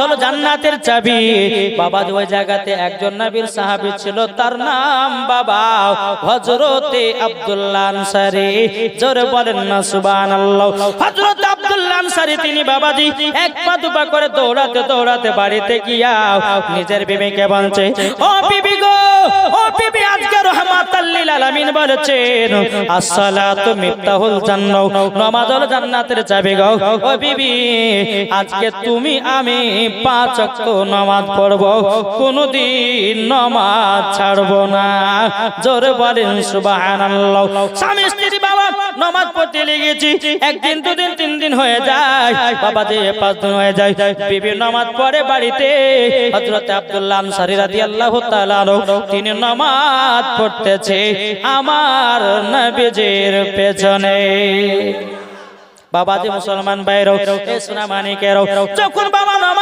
হলো জান্নাতের চাবি। বাবা ওই জায়গাতে একজন নবীর সাহাবী ছিল, তার নাম বাবা হযরতে আব্দুল্লাহ আনসারী। জোরে বলেন না, সুবহানাল্লাহ। হযরত আব্দুল্লাহ আনসারী তিনি বাবাজি, এক পা দুপা করে দৌড়াতে দৌড়াতে বাড়িতে গিয়া নিজের বিবিকে বলছে, ও বিবি গো, ও বিবি আজকে রহমাতাল লিল আলামিন বলেছেন, আসসালাতু মিফতাহুল জান্নাহ নামাজ জান্নাতের চাবি গো, ও বিবি, আজকে তুমি আমি পাঁচ ওয়াক্ত নামাজ পড়ব, কোনদিন নামাজ ছাড়বো না। জোরে বলেন, সুবহানাল্লাহ। স্বামী স্ত্রী বাবা নামাজ পড়তে লেগেছি। একদিন, দুদিন, তিন দিন হয়ে যায়। বাবা যে পাঁচ দিন হয়ে যায়। বিবি নামাজ পড়ে বাড়িতে। হযরত আব্দুল্লাহ আনসারী রাদিয়াল্লাহু তাআলা তিনি নামাজ পড়তেছে আমার নবীজির পেছনে। বাবা যে মুসলমান ভাইরাও সোনা মানিকেরাও, যখন বাবা নামাজ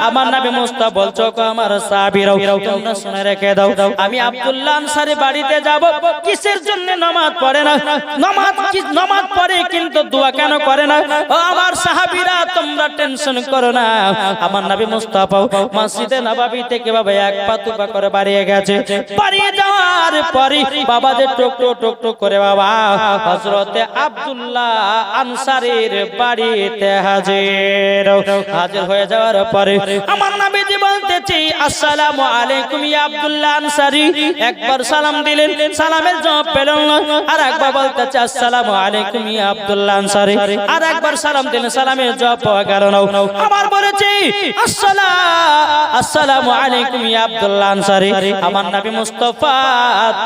আমার নবী মুস্তা বলছো মুস্তাফা মসজিদে নববী থেকে বাবা এক পা দুপা করে বাড়িয়ে গেছে। বাড়িয়ে যাওয়ার পরে বাবা যে টুক টুক টুক টুক করে, বাবা, হযরতে আব্দুল্লাহ আনসারীর বাড়িতে হাজির হাজির। হাজির হয়ে যাওয়ার পরে আমার নবীজি বলতেছি, আসসালামু আলাইকুম ইয়া আব্দুল্লাহ আনসারী। একবার সালাম দিলেন, সালামের জবাব পেলেন না। আর একবার বলতেছে, আসসালামু আলাইকুম ইয়া আব্দুল্লাহ আনসারী। আর একবার সালাম দিলেন, সালামের জবাব পাওয়া গেল না আবার বলেছি আসসালাম আসসালামু আলাইকুম ইয়া আব্দুল্লাহ আনসারী। আমার নবী মুস্তাফা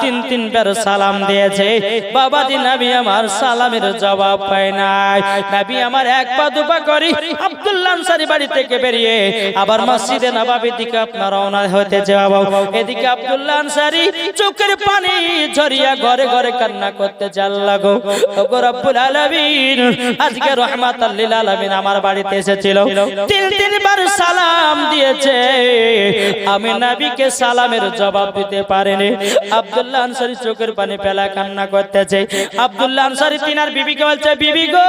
তিন, তিনবার সালাম দিয়েছে। বাবাজি, নবী আমার সালামের জবাব পায় নাই। নবী আমার এক পা দুপা করি আব্দুল্লাহ আনসারী বাড়ি থেকে বেরিয়ে আবার মসজিদে নবাবির দিকে আপনার রওনা হতে যাওয়া এদিকে আব্দুল্লাহ আনসারী চোখের পানি ঝরিয়া ঘরে ঘরে কান্না করতে চাল লাগো। ওগো রব্বুল আলামিন, আজকে রহমাতাল লিল আলামিন আমার বাড়িতে এসেছিল। তিন তিনবার সালাম দিয়েছে। আমি নবীকে সালামের জবাব দিতে পারিনি। আব্দুল্লাহ আনসারী চোখের পানি ফেলা কান্না করতেছে। আব্দুল্লাহ আনসারী তিনার বিবিকে বলছে, বিবি গো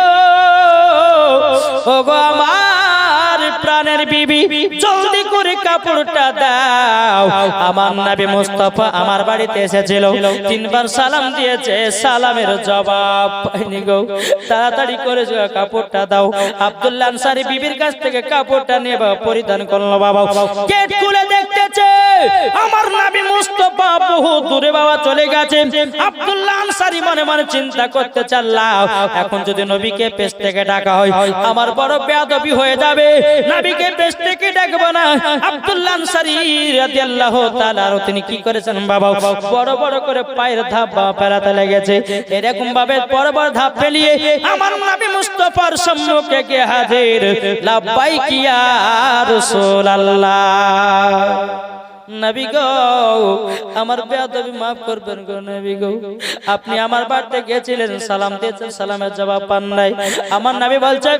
ও গো আমার প্রাণের বিবি, জলদি করে কাপড়টা দাও। আমার নবী মুস্তাফা আমার বাড়িতে এসেছিল। তিনবার সালাম দিয়েছে, সালামের জবাব পাইনি গো। তাড়াতাড়ি করে কাপড়টা দাও। আব্দুল্লাহ আনসারী বিবির কাছ থেকে কাপড়টা নিয়ে বাবা পরিধান করল বাবা। গেট খুলে দেখতেছে, আমার নবী মুস্তাফা বহু দূরে বাবা চলে গেছে। আব্দুল্লাহ আনসারী মনে মনে চিন্তা করতে চাল্লাম এখন যদি নবীকে পেশ থেকে ডাকা হয়, আমার বড় বেয়াদবি হয়ে যাবে। নবীকে পেশ থেকে ডাকবো না তাআলা তিনি কি করেছেন বাবা? বড় বড় করে পায়ের ধাপ লেগেছে। এরকম ভাবে বড় বড় ধাপ ফেলিয়ে আমার নবী মুস্তাফার সম্মুখে হাজির। নবী আমার মাফ করবেন গো নবী গো। আপনি আমার বাড়িতে গেছিলেন সালাম দিয়েছেন, সালামের জবাব পান নাই। আমার নবী বলছে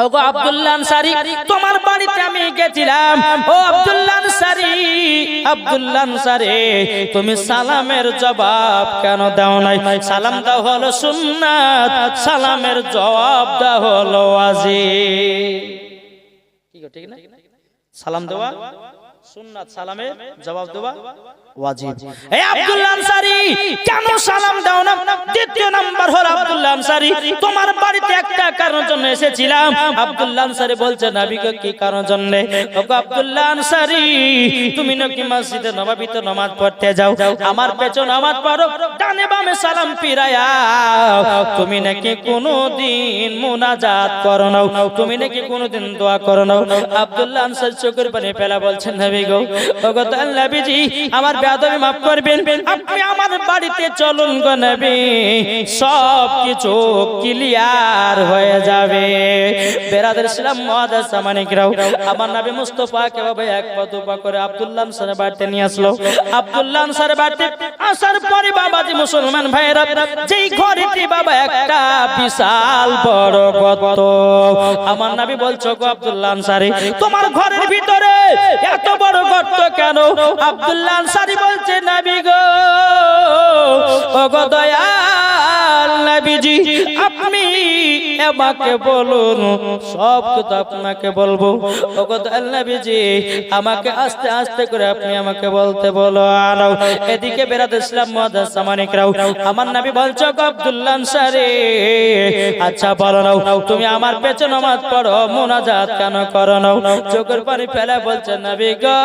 ও গো আব্দুল্লাহ আনসারী, তোমার বাড়িতে আমি গেছিলাম। ও আব্দুল্লাহ আনসারী আব্দুল্লাহ আনসারী, তুমি সালামের জবাব কেন দাও নাই? সালাম দাও হলো সুন্নাত, সালামের জবাব দাও হলো আজি ঠিক না? সালাম দেওয়া? সুন্নাত সালামে জবাব দেওয়া ওয়াজিব। এই আব্দুল্লাহ আনসারী কেন সালাম দাও না? দ্বিতীয় নাম্বার হলো আব্দুল্লাহ আনসারী তোমার বাড়িতে একটা কারণের জন্য এসেছিলাম। আব্দুল্লাহ আনসারী বলছে নবীকে কি কারণের জন্য? ওগো আব্দুল্লাহ আনসারী তুমি নাকি মসজিদে নববীতে নামাজ পড়তে যাও। আমার পেছন নামাজ পড়ো ডানে বামে সালাম পিরায়া তুমি নাকি কোনোদিন মুনাজাত করো না তুমি নাকি কোনোদিন দোয়া করো না আব্দুল্লাহ আনসারী চোখের পানি পেলা বলছেন নবী গো। ওগো দয়াল নবীজি, আমার বেয়াদবি মাফ করবেন। আপনি আমার বাড়িতে চলুন গো নবী। সব কিছু ক্লিয়ার হয়ে যাবে। বেরাদের ইসলাম মহাদাস সামানিকরাও আমার নবী মুস্তফাকে বাবা এক পা, দু করে আব্দুল্লাহ আনসারের বাড়িতে নিয়ে আসলো। আব্দুল্লাহ আনসারের বাড়িতে আসার পরে বাবাজি মুসলমান ভাইরা যেই ঘরেটি বাবা একটা বিশাল বড় গর্ত। আমার নবী বলছো, গো আব্দুল্লাহ আনসারি, তোমার ঘরের ভিতরে এত বড় গর্ত কেন? আনসারি বলছে, নবী গো নবীজি, আপনি আমাকে বলুন, সব কথা আপনাকে বলব। ও নবীজি, আমাকে আস্তে আস্তে করে আপনি আমাকে বলতে বলো আনো এদিকে বেরাদ ইসলাম মহাদাস আমার নবী বলছো গো আব্দুল্লাহ আনসারি আচ্ছা বলো নাও, তুমি আমার পেছনে নামাজ পড়ো, মোনাজাত কেন করো নাও? চোখের পানি ফেলে বলছেন নবী গো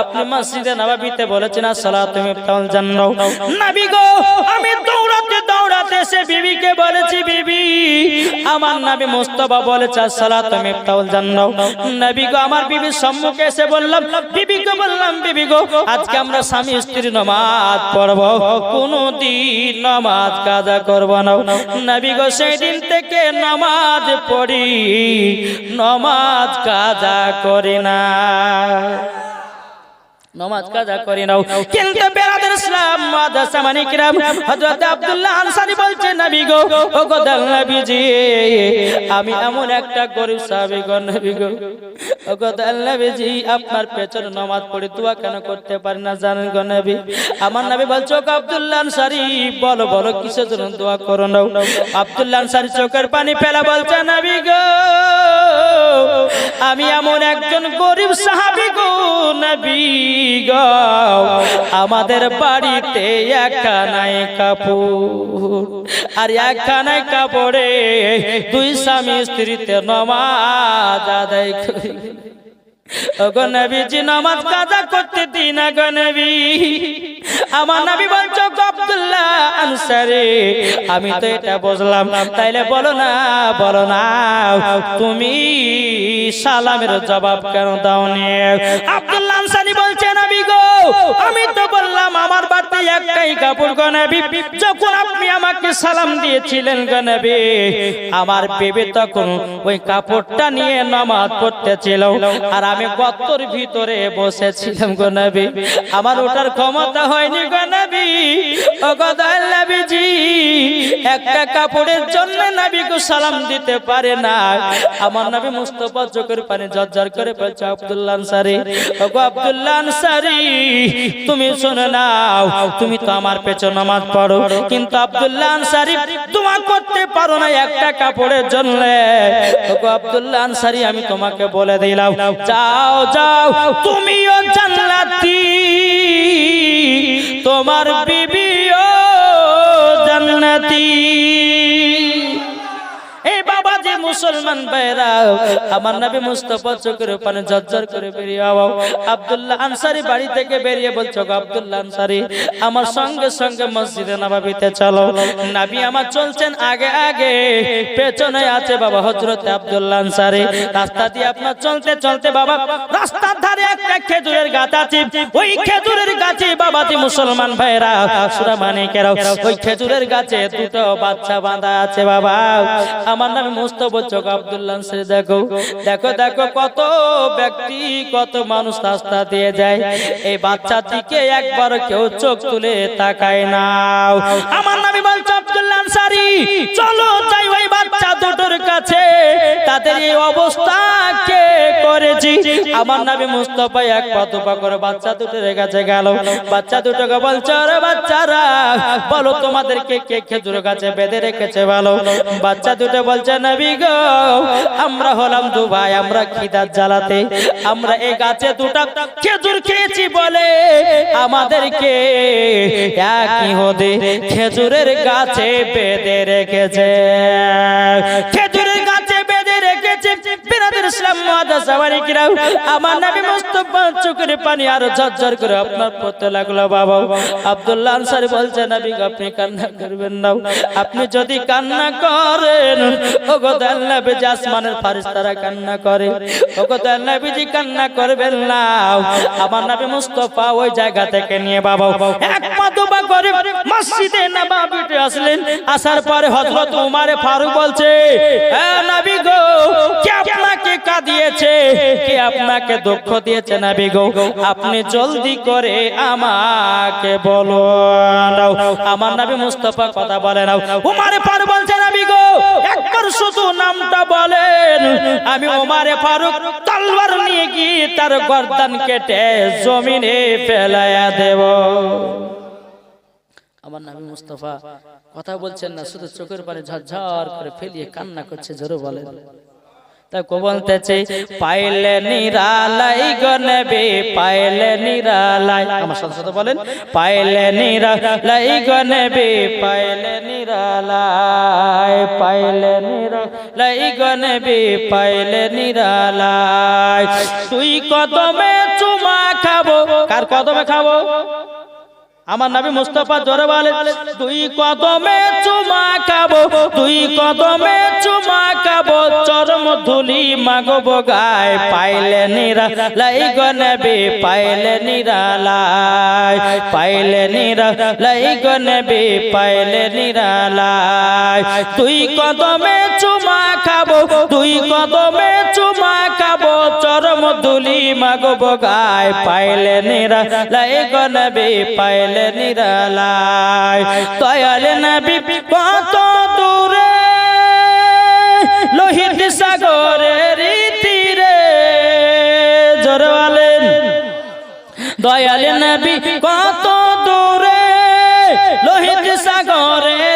আপনি মসজিদে নবাবিতে বলেছেন সালাত তুমি জান্নাও নবী গো আমি দৌড়াতে দৌড়াতে সে বিবিকে বলেছি, বিবি, আমার নবী মুস্তাফা বলেছে আসসালাতু তুমি জান্নাও নবী গো, আমার বিবির সম্মুখে এসে বললাম, বিবিকে বললাম, বিবি গো, আজকে আমরা স্বামী স্ত্রী নামাজ পড়ব, কোনদিন নামাজ কাজা করব না। নবী গো সেই দিন থেকে নামাজ পড়ি, নামাজ কাজা করি না। নমাজ কাজা করে নাও কিন্তু ইসলাম আব্দুল্লাহ গো ও আমি এমন একটা গরিব সাহাবী গো নবী গো আপনার পেছনে পড়ে কেন করতে পারি না জানেন গো আমার করো চোখের পানি বলছে গো, আমি এমন একজন গরিব সাহাবী গো নবী গো। আমাদের বাড়িতে একখানায় কাপড়, আর একখানায় কাপড়ে দুই স্বামী স্ত্রীতে নমাজ আদায় করি। আমার আমি তো এটা বুঝলাম। তাইলে বলো না বলো না, তুমি সালামের জবাব কেন দাওনি? আব্দুল্লাহ বলছে, নবী গো, আমি তো বললাম, আমার একটাই কাপড় যখন আপনি আমাকে সালাম দিয়েছিলেন, গো আমার বেবে তখন ওই কাপড়টা নিয়ে নামাজ পড়তেছিল। আর আমি গত্তর ভিতরে বসেছিলাম গো নবী। আমার ওটার ক্ষমতা হয়নি গো নবী। ও গো দয়াল নবীজি একটা কাপড়ের জন্য নবীকে সালাম দিতে পারে না। আমার নবী মুস্তফা চোখের পানি জর্জর করে বলছে, আব্দুল্লাহ আনসারি ও গো আব্দুল্লাহ আনসারি, তুমি শুনে নাও তুমি তো আমার পেছনে নামাজ পড়ো। কিন্তু আব্দুল্লাহ আনসারি তোমা করতে পারো না একটা কাপড়ের জন্য। ও গো আব্দুল্লাহ আনসারি, আমি তোমাকে বলে দিলাম যাও যাও তুমিও জান্নাতি। তোমার বিবিও জান্নাতি। মুসলমান ভাইরা, আমার নবী মুস্তফা চোখের পানে জর্জর করে বেরিয়ে আও। আব্দুল্লাহ আনসারি বাড়ি থেকে বেরিয়ে বলছো আব্দুল্লাহ আনসারি, আমার সঙ্গে সঙ্গে মসজিদে নবাবিতে চলো। নবী আমার চলছেন আগে আগে, পেছনে আছে বাবা হযরত আব্দুল্লাহ আনসারি। রাস্তা দিয়ে আপনার চলতে চলতে বাবা, রাস্তার ধারে একটা খেজুরের গাছ আছে। ওই খেজুরের গাছে বাবাজি মুসলমান ভাইরা, সুরা মানে কেরাও ওই খেজুরের গাছে দুটো বাচ্চা বাঁধা আছে বাবা। আমার নামে মুস্তফা চোখ আব্দুল্লাহ সে দেখো দেখো দেখো কত ব্যক্তি, কত মানুষ রাস্তা দিয়ে যায়। এই বাচ্চাটিকে একবার কেউ চোখ তুলে তাকায় না আমার নামে বলছে আব্দুল্লাহ আনসারী, চলো যাই ওই বাচ্চা দুটোর কাছে, তাদের এই অবস্থা কে করেছি? আমার নামে মুস্তফা এক করে বাচ্চা দুটোর কাছে গেল। বাচ্চা দুটোকে বাচ্চারা, বলো তোমাদেরকে কে খেজুর গাছে বেঁধে রেখেছে ভালো? বাচ্চা দুটো বলছে, নবী আমরা হলাম দু ভাই আমরা খিদার জ্বালাতে। আমরা এই গাছে দুটা খেজুর খেয়েছি বলে আমাদেরকে একই হদে খেজুরের গাছে বেঁধে রেখেছে। খেজুরের গাছে। ইসলাম আমার নবী মুস্তাফা পানি ঝরঝর করে আপনার পড়তে লাগল বাবা। আব্দুল্লাহ আনসারী বলছে নবী আপনি কান্না করবেন না। আপনি যদি কান্না করেন, ওগো নবীজি আসমানের ফারিস্তারা কান্না করে, ওগো কান্না করবেন না। আমার নবী মুস্তাফা ওই জায়গা থেকে নিয়ে বাবা। এক পা দুপা করে মসজিদে নবাবিতে আসলেন। আসার পরে হযরত উমারে ফারুক বলছে নবী গো কে আপনাকে কাঁদিয়েছে? কে আমি উমারে ফারুক তলওয়ার নিয়ে গিয়ে তার গর্দান কেটে জমিনে ফেলায়া দেব। আমার নামে মুস্তফা কথা বলছেন না, শুধু চোখের পানি ঝরঝর করে ফেলিয়ে কান্না করছে, জোরে বলেন। তা কো বলতেছে পাইলে নিরালাই গনবে পাইলে নিরালাই। আমার সাথে সাথে বলেন, পাইলে নিরালাই গনবে পাইলে নিরালাই পাইলে নিরালাই গনবে পাইলে নিরালাই। তুই কদমে চুমা খাব, কার কদমে খাব? আমার নবী মুস্তফা জোরে বলে, দুই কদমে চুমা খাব, দুই কদমে চুমা খাব, চরম ধুলি মাগব গায়, পাইলে নিরা লাই গনবে পাইলে নিরা লাই, পাইলে নিরা লাই গনবে পাইলে নিরা লাই, দুই কদমে চুমা খাব, দুই কদমে চুমা খাব চরম ধুলি মাগব গায় পাইলে নিরা লাই গনবে পাইলে নিরালায়। দয়াল নবী কত দূরে, লোহিত সাগরের তীরে জোরে বলেন দয়াল নবী কত দূরে, লোহিত সাগরের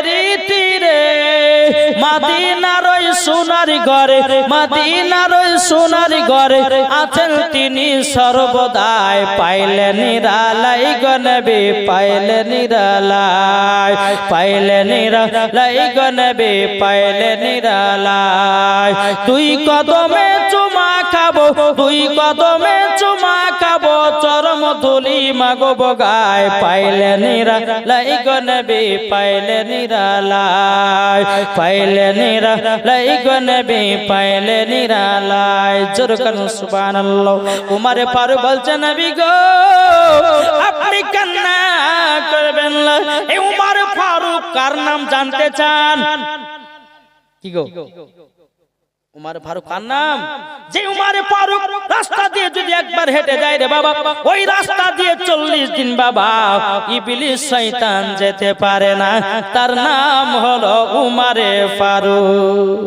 মাদিনার ওই সোনার ঘরে, মাদিনার ওই সোনার ঘরে আছেন তিনি সর্বদাই। পাইলে নিরালাই গনবে পাইলে নিরালাই পাইলে নিরালাই গনবে পাইলে নিরালাই। তুই কদমে চুমা খাব তুই কদমে চুমা খাব চরম ধুলি মাগো বগায়, পাইলে নিরা নিরালাই গনবে পাইলে নিরালাই পাইলে নিরা নিরালাই গনবে পাইলে নিরালাই জোর করুন, সুবহানাল্লাহ। উমারে পারু বলছে, নবী গো, আপনি কান্না করবেন না। এই উমার ফারুক কার নাম জানতে চান? কি গো? উমার ফারুক কার নাম? যে উমারে ফারুক রাস্তা দিয়ে যদি একবার হেঁটে যায় রে বাবা, ওই রাস্তা দিয়ে চল্লিশ দিন বাবা ইবলিশ শয়তান যেতে পারে না। তার নাম হলো উমারে ফারুক।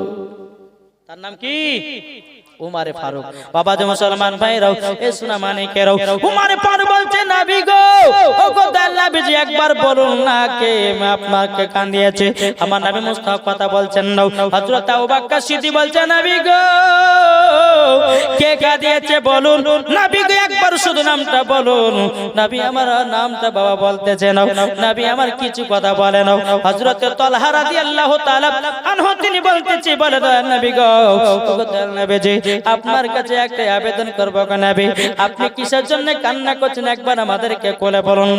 তার নাম কি? উমারে ফারুক। বাবা যে মুসলমান ভাইরাও, এ সোনা মানিকেরাও উমারে ফারুক বলছে, নাবি গো ও গো দাল্লা বিজি একবার বলুন না কে আপনাকে কান্দিয়েছে। আমার নবী মুস্তাফা কথা বলছেন না। হযরত আবু বকর সিদ্দিক বলছে, নবী গো, কে কাঁদিয়েছে বলুন। নবী গো, একবার শুধু নামটা বলুন। নবী আমার নামটা বাবা বলতেছে না। নবী আমার কিছু কথা বলে না। হযরত তালহা রাদিয়াল্লাহু তাআলা আনহু, তিনি বলতেছে, বলে দয়াল নবী গো ও গো দয়াল নবী আপনার কাছে একটা আবেদন করব নবী। আপনি কিসের জন্য কান্না করছেন? একবার আমাদেরকে কোলে বলুন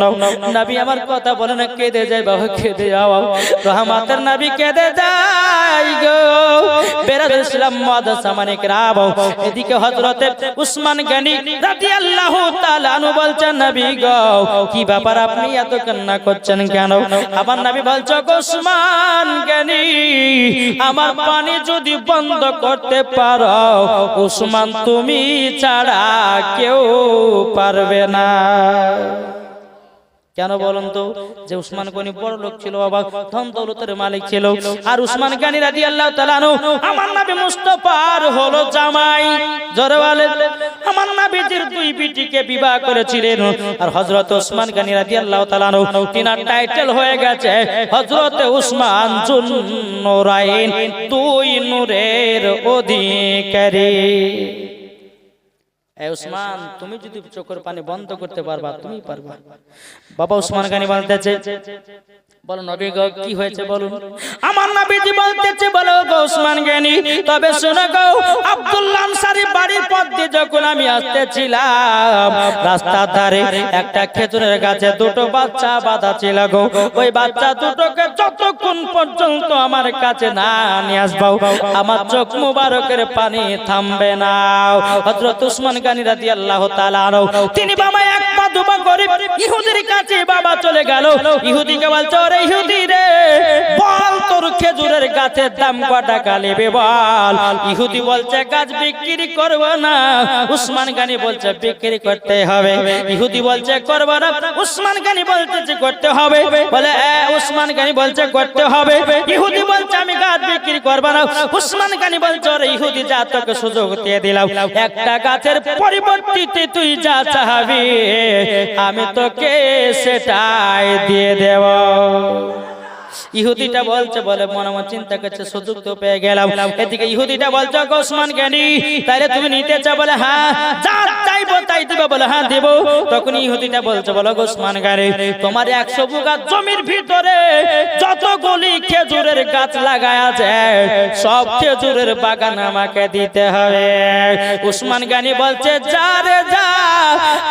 নবী আমার কথা বলে না, কেঁদে যায়, বাবা, কেঁদে যাও। রহমাতের নবী, কেঁদে যায় গো। গো, কি ব্যাপার আমার আমার পানি যদি বন্ধ করতে পারো উসমান তুমি ছাড়া কেউ পারবে না। কেন বলুন তো? যে উসমান গনি বড় লোক ছিল বাবা, ধন দৌলতের মালিক ছিল। আর উসমান গানি রাদি আল্লাহ তালানো আমার নাবি মুস্তফার হলো জামাই। জোরে বলে আমার নাবিজির দুই বিটিকে বিবাহ করেছিলেন। আর হযরত উসমান গানি রাদি আল্লাহ তালানো তিনার টাইটেল হয়ে গেছে হযরত উসমান জুন নুরাইন দুই নূরের অধিকারী। এ তুমি যদি চোখের পানি বন্ধ করতে পারবা তুমি পারবা। বাবা উসমান গানি বলতেছে বলো নবী গো, কি হয়েছে বলুন। আমার নবীজি বলতেছে, বলো গো ওসমান জ্ঞানী তবে শোনো গো, আব্দুল্লাহ আনসারী বাড়ির পথ দিয়ে যখন আমি আসতেছিলাম, রাস্তার ধারে একটা খেজুরের গাছে দুটো বাচ্চা বাঁধা ছিল গো। ওই বাচ্চা দুটোকে যতক্ষণ পর্যন্ত আমার কাছে না নিয়ে আসব, আমার চোখ মুবারকের পানি থামবে না। হযরত উসমান গানী রাদিয়াল্লাহু তাআলা তিনি বাবা এক পা দুপা করে ইহুদির কাছে বাবা চলে গেল। ইহুদিকে বলছে ওরে ইহুদি রে। বল তোর খেজুরের গাছের দাম ক টাকা নেবে ইহুদি বলছে, গাছ বিক্রি করব না। উসমান গানি বলছে, বিক্রি করতে হবে। ইহুদি বলছে, করব না। উসমান গানি বলতেছে করতে হবে। বলে উসমান গানি বলছে করতে হবে। ইহুদি বলছে, আমি গাছ বিক্রি করব না। উসমান গানি বলছে ওরে ইহুদি, যা তোকে সুযোগ দিয়ে দিলাম। একটা গাছের পরিবর্তিতে তুই যা চাহাবি আমি তোকে সেটাই দিয়ে দেব। ইহুদিটা বলছে বলে মনে মনে চিন্তা করছে সুযোগ তো পেয়ে গেলাম। এদিকে ইহুদিটা বলছে "গো ওসমান জ্ঞানী তাইলে তুমি নিতে চাও? বলে হ্যাঁ। যা চাইব তাই দিবে। বলে হ্যাঁ দেব। তখন ইহুদিটা বলছে বলো গো ওসমান জ্ঞানী তোমার একশো জমির ভিতরে যতগুলি খেজুরের গাছ লাগায় আছে সব খেজুরের বাগান আমাকে দিতে হবে। উসমান গানি বলছে যা রে যা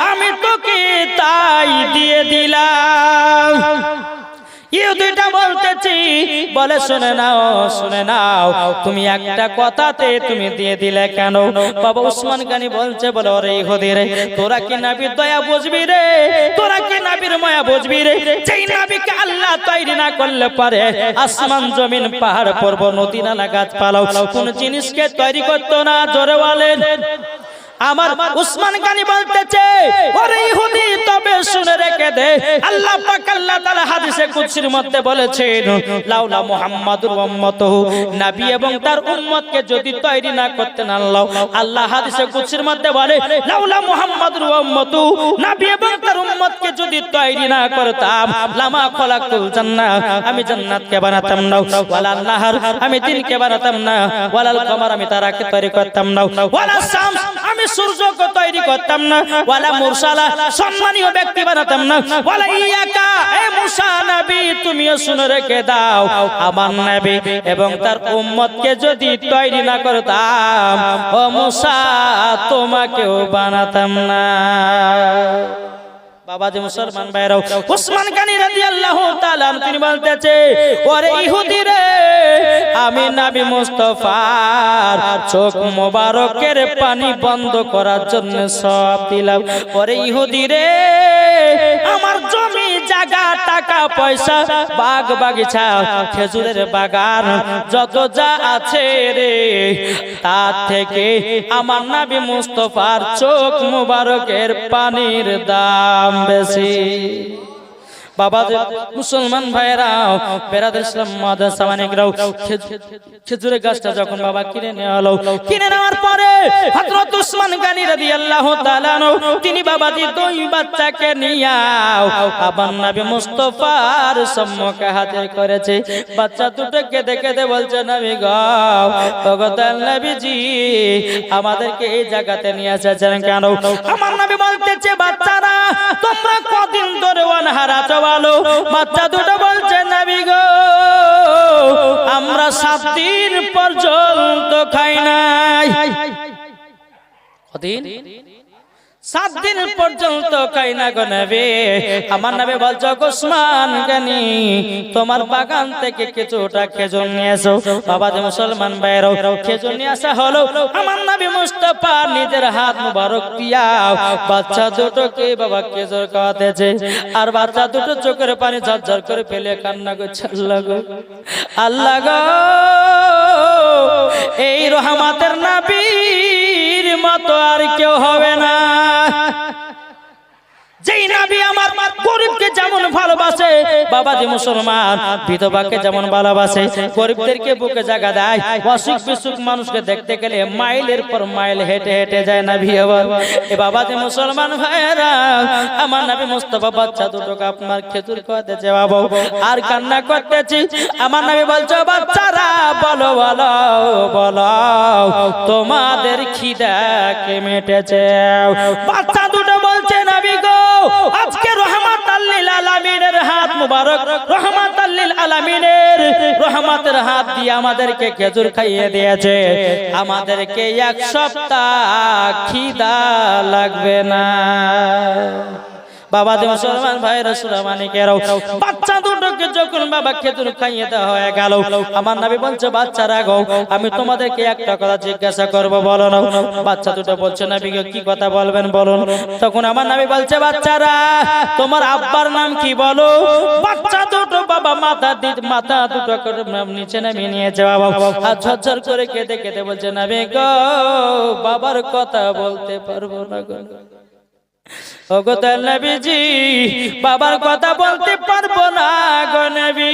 আমি তোকে তাই দিয়ে দিলাম। ইহুদিটা বলতেছি, বলে শুনে নাও শুনে নাও, তুমি একটা কথাতে তুমি দিয়ে দিলে কেন? বাবা উসমান গানি বলছে, বলে, ওরে ইহুদি রে তোরা কি নাবির দয়া বুঝবি রে? তোরা কি নাবির মায়া বুঝবি রে? যেই নাবিকে আল্লাহ তৈরি না করলে পারে, আসমান, জমিন, পাহাড়, পর্বত, নদী, নালা গাছপালাও কোন জিনিসকে তৈরি করতো না? জোরে বলেন। আমার উসমান গানি বলতেছে ওরে ইহুদি তবে শুনে রেখে দে। আল্লাহ পাক আল্লাহ তাআলা হাদিসে কুদসির মধ্যে বলেছেন লাউলা মুহাম্মাদুর উম্মতুহু। নবী এবং তার উম্মতকে যদি তৈরি না করতেন আল্লাহ আল্লাহ হাদিসে কুদসির মধ্যে বলে লাউলা মুহাম্মাদুর উম্মতুহু। নবী এবং তার উম্মতকে যদি তৈরি না করতাম লামা খলাকুল জান্নাহ। আমি জান্নাতকে বানাতাম না ওয়ালা আল্লাহর আমি দিনকে বানাতাম না ওয়ালাল কমার আমি তারাকে তৈরি করতাম না ওয়ালা শামস আমি সূর্যকে তৈরি করতাম না। ওয়ালা মুরসালা সম্মানীয় ব্যক্তি বানাতাম না। ওয়ালা ইয়াকা, এ মুসা নবী, তুমিও শুনে রেখে দাও আমার নবী এবং তার উম্মতকে যদি তৈরি না করতাম, ও মুসা, তোমাকেও বানাতাম না। বাবা যে মুসলমান ভাইরাও উসমান গানি রাদিয়াল্লাহু তাআলা তিনি বলতেছে, ওরে ইহুদি রে, আমি নবী মুস্তাফার চোখ মোবারকের পানি বন্ধ করার জন্য সব দিলাম। ওরে ইহুদি রে জায়গা টাকা পয়সা, বাগ বাগিচা, খেজুরের বাগান, যত যা আছে রে, তার থেকে আমার নাবি মুস্তফার চোখ মুবারকের পানির দাম বেশি। বাবা মুসলমান ভাইরাও বেরাদের ইসলাম মাদ্রাসা, মানিকরাও খেজুরের গাছটা যখন বাবা কিনে নেওয়া হলো, কিনে নেওয়ার পরে হযরত উসমান গানি রাদিয়াল্লাহু তাআলা তিনি বাবাজি দুই বাচ্চাকে নিয়ে আবার নবী মুস্তাফার সম্মুখে হাজির করেছে। বাচ্চা দুটোকে দেখে দে বলছে, নবী গো ভগতাল নবীজি, আমাদেরকে এই জায়গাতে নিয়ে এসেছেন কেন? আমার নবী বলতেছে, বাচ্চারা, তোমরা কদিন ধরে অনহারা চবালো বাচ্চা দুটো বলছে নাবি গো আমরা সাত দিন পর্যন্ত খাই নাই। কদিন? সাত দিন পর্যন্ত খাই না গো নবী। আমার নামে বলছো, ওসমান গানি, তোমার বাগান থেকে কিছুটা খেজুর নিয়ে এসো বাবা যে মুসলমান ভাইরাও খেজুর নিয়ে আসা হলো। আমার নবী মুস্তাফা নিজের হাত মুবারক দিয়া বাচ্চা দুটোকে বাবা খেজুর খাওয়াতেছে। আর বাচ্চা দুটো চোখের পানি ঝরঝর করে ফেলে কান্না করছে। আল্লাহ গো আল্লাহ গো, এই রহমাতের নাবির মতো আর কেউ হবে না। যেই নাবি আমার গরিবকে যেমন ভালোবাসে বাবা যে মুসলমান, বিধবাকে যেমন ভালোবাসে, গরিবদেরকে বুকে জায়গা দেয়, অসুখ বিসুখ মানুষকে দেখতে গেলে মাইলের পর মাইল হেঁটে হেঁটে যায় নাবি আবার। এ বাবা যে মুসলমান ভাইরা আমার নাবি মুস্তফা বাচ্চা দুটোকে আপনার খেজুর খাওয়াতে যাব আর কান্না করতেছি, আমার নাবি বলছো, বাচ্চারা, বলো বলো বলো, তোমাদের খিদাকে মেটেছে? বাচ্চা দুটো বলছে, নাবি গো আজকে রহমাত আল্লিল আলামিনের হাত মুবারক রহমাত আল্লিল আলামিনের রহমাতের হাত দিয়ে আমাদেরকে খেজুর খাইয়ে দিয়েছে। আমাদেরকে এক সপ্তাহ খিদা লাগবে না। বাবা দেব মুসলমান ভাইরা সুরামানিকেরাও বাচ্চা দুটোকে যখন বাবা খেজুর খাইয়ে দেওয়া হয়ে গেল, আমার নবী বলছে, বাচ্চারা গো, আমি তোমাদেরকে একটা কথা জিজ্ঞাসা করব, বলো না। বাচ্চা দুটো বলছে, নবী কি কথা বলবেন, বলুন। তখন আমার নবী বলছে, বাচ্চারা, তোমার আব্বার নাম কি বলো? বাচ্চা দুটো বাবা মাথা দি- মাথা দুটো নিচে নামিয়ে নিয়েছে বাবা। আর ঝরঝর করে কেঁদে কেঁদে বলছে, নবী গো, বাবার কথা বলতে পারব না গো। বাবার কথা বলতে পারব না গো নবী।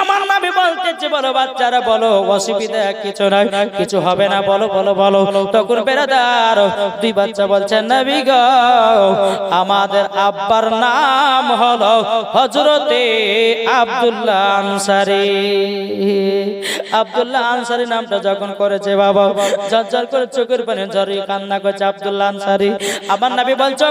আমার নবী বলতেছে, বলো বাচ্চারা, বলো, অসুবিধা কিছু নাই, কিছু হবে না, বলো বলো বলো। তখন বেরাদার দুই বাচ্চা বলছেন নবী গো, আমাদের আব্বার নাম হলো হজরতে আব্দুল্লাহ আনসারি। আব্দুল্লাহ আনসারি নামটা যখন করেছে, বাবা, ঝরঝর করে চোখের পানি ঝরি কান্না করছে আব্দুল্লাহ আনসারি। আমার নবী বলছো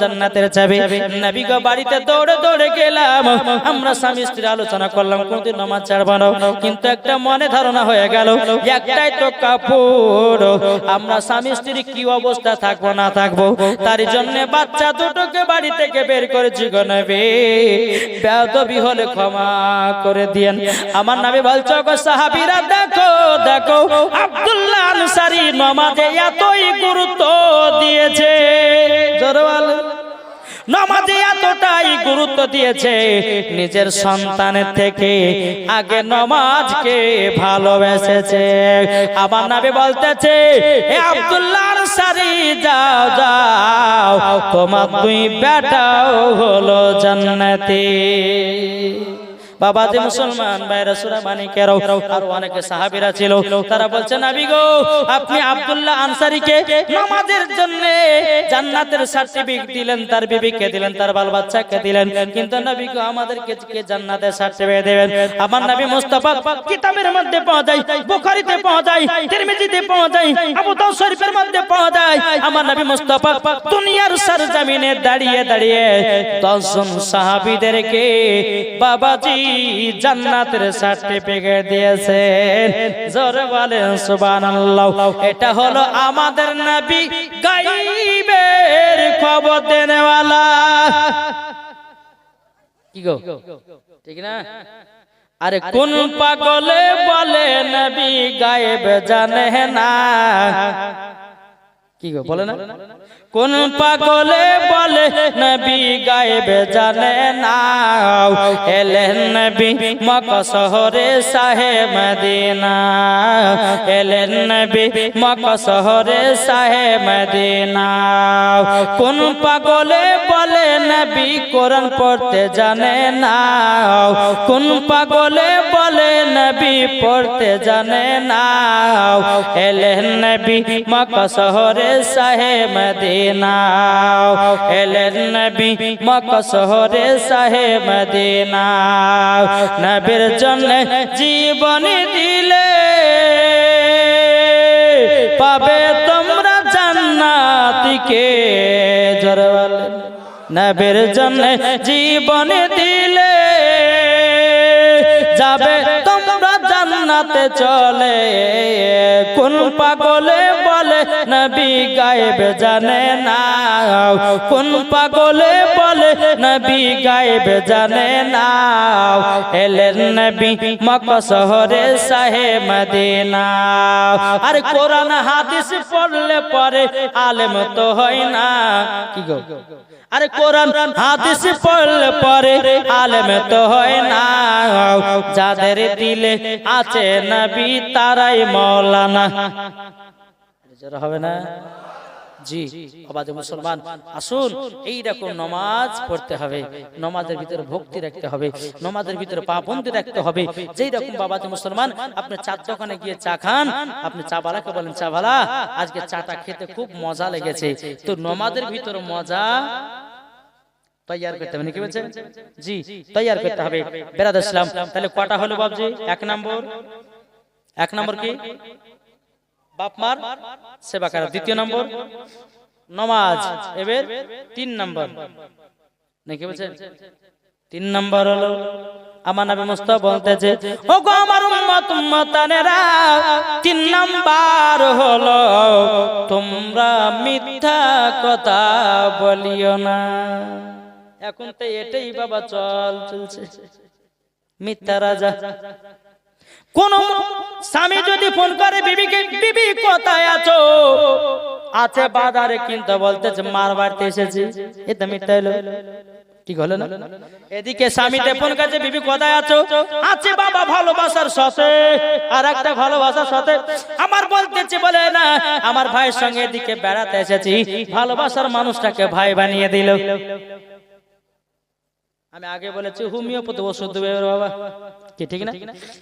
জান্নাতের চাবি। নবী গো, বাড়িতে দৌড়ে দৌড়ে গেলাম। আমরা স্বামী স্ত্রী আলোচনা করলাম, কোনদিন নামাজ ছাড়বো না? কিন্তু একটা মনে ধারণা হয়ে গেল, একটাই তো কাপড়, আমরা স্বামী স্ত্রী কি অবস্থা থাকব না থাকব? তার জন্য বাচ্চা দুটোকে বাড়ি থেকে বের করেছি গো নবী। বেয়াদবি হলে ক্ষমা করে দিয়েন। আমার নামে বলছো, গো সাহাবীরা, দেখো দেখো, আব্দুল্লাহ আনসারী নমাজে এতই গুরুত্ব দিয়েছে। জোরওয়াল নামাজে এতটাই গুরুত্ব দিয়েছে, নিজের সন্তানের থেকে আগে নমাজকে ভালোবেসেছে। আমার নাবি বলতেছে, এ আব্দুল্লাহ সারি যাও যাও, তোমার দুই বেটাও হলো জান্নাতি। বাবা, যে মুসলমান বাইরা সুরা মানিকেরাও আর অনেকে সাহাবীরা ছিল, তারা বলছে, নবী গো, আপনি আব্দুল্লাহ আনসারীকে নামাজের জন্য জান্নাতের সার্টিফিকেট দিলেন, তার বিবিকে দিলেন, তার বাল বাচ্চাকে দিলেন, কিন্তু নবী গো, আমাদেরকে কে জান্নাতের সার্টিফিকেট দেবেন? আমার নবী মুস্তাফা কিতাবের মধ্যে পাওয়া যায়, বুখারীতে পাওয়া যায়, তিরমিজিতে পাওয়া যায়, আবু দাউদ শরীফের মধ্যে পাওয়া যায়। আমার নবী মুস্তাফা দুনিয়ার সরজমিনে দাঁড়িয়ে দাঁড়িয়ে দশজন সাহাবীদেরকে, বাবাজি জান্নাতের সার্টিফিকেট দিয়েছেন। জোরে বলেন, সুবহানাল্লাহ। এটা হলো আমাদের নবী গায়বের খবর দেনেওয়ালা। কি গো? ঠিক না? আরে কোন পাগলে বলে নবী গায়েব জানে না? কি গো, বলে না? কোন পাগলে বলে, নবী গায়েব জানে না এলেন নবী মক শহরে সাহে মদিনা। এলেন নবী মক শহরে সাহে মদিনা। কোন পাগলে বলে, নবী কোরআন পড়তে জানে না কোন পাগলে বলে নবী পড়তে জানে না। এলেন নবী মক্কা শহরে সাহে মদিনা। এলেন নবী মক্কা শহরে সাহে মদিনা। নবীর জন্য জীবন দিলে পাবে তোমরা জান্নাতিকে। জোরে বলেন। নবীর জন্য জীবন দিলে যাবে, তোমরা জান্নাতে চলে। কোন পাগলে বলে, নবী গায়েব জানে না। কোন পাগলে বলে, নবী গায়েব জানে না। এলেন নবী মক শহরে সাহে মদিনা। আর কোরআন হাদিস পড়লে পরে আলেম তো হয় না। কি গো? আরে কোরআন, হাদিস পড়লে পরে আলেম তো হয় না। যাদের দিলে আছে নবী, তারাই মৌলানা। হবে না? জি আবাদে মুসলমান, আসুন, এই রকম নমাজ পড়তে হবে। নমাজের ভিতরে ভক্তি রাখতে হবে, নমাজের ভিতরে পাবন্দি রাখতে হবে। যেই রকম বাবাতে মুসলমান, আপনি চার দোকানে গিয়ে চা খান, আপনি চা বালাকে বলেন, চা বালা, আজকে চাটা খেতে খুব মজা লেগেছে। তো নমাজের ভিতরে মজা করতে হবে, নাকি বলছে জি, তৈয়ার করতে হবে। তাহলে কটা হলো বাবজি এক নম্বর? এক নম্বর কি? বাপ মার, সেবা করা। দ্বিতীয় নম্বর, নমাজ, এবার তিন নম্বর। নাকি বলছে? তিন নম্বর হলো, আমার নবী মুস্তাফা বলতেছে ও গো আমার উম্মত, উম্মতানেরা, তিন নাম্বার হলো, তোমরা মিথ্যা কথা বলিও না। এখন তো এটাই বাবা চল চলছে। মিথ্যা রাজা। কোন স্বামী যদি ফোন করে, বিবিকে, বিবি, কোথায় আছো? আছে বাজারে। কিন্তু বলতেছে, মার বাড়িতে এসেছি। এটা মিথ্যা ঠিক হলো না? এদিকে স্বামীতে ফোন কাছে বিবি, কোথায় আছো? আছে বাবা ভালোবাসার সাথে। আর একটা ভালোবাসার সাথে আমার বলতেছে, বলে না, আমার ভাইয়ের সঙ্গে এদিকে বেড়াতে এসেছি। ভালোবাসার মানুষটাকে ভাই বানিয়ে দিল। আমি আগে বলেছি, হোমিওপ্যাথি ওষুধ দেবে বাবা। ঠিক না?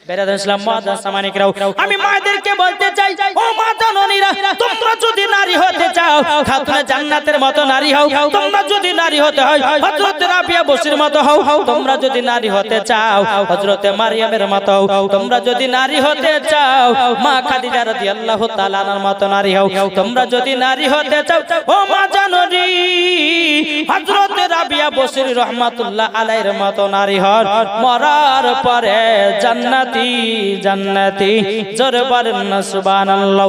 বেরাদ ইসলাম সামানিকরাও আমি মায়েদেরকে বলতে চাই, ও মা জননীরা, তোমরা যদি নারী হতে চাও, খাতুনে জান্নাতের মতো নারী হও। তোমরা যদি নারী হতে হয়, হযরত রাবিয়া বসির মতো হও। তোমরা যদি নারী হতে চাও মারিয়ামের মতো হও। তোমরা যদি নারী হতে চাও, মা খাদিজা রাদিয়াল্লাহু মতো নারী হও। তোমরা যদি নারী হতে চাও, ও হযরত রাবিয়া বসির রহমাতুল্লাহ আলাইহির মতো নারী হন। মরার পরে জান্নাতি জান্নাতি জোরে বর্ণ না সুবহানাল্লাহ।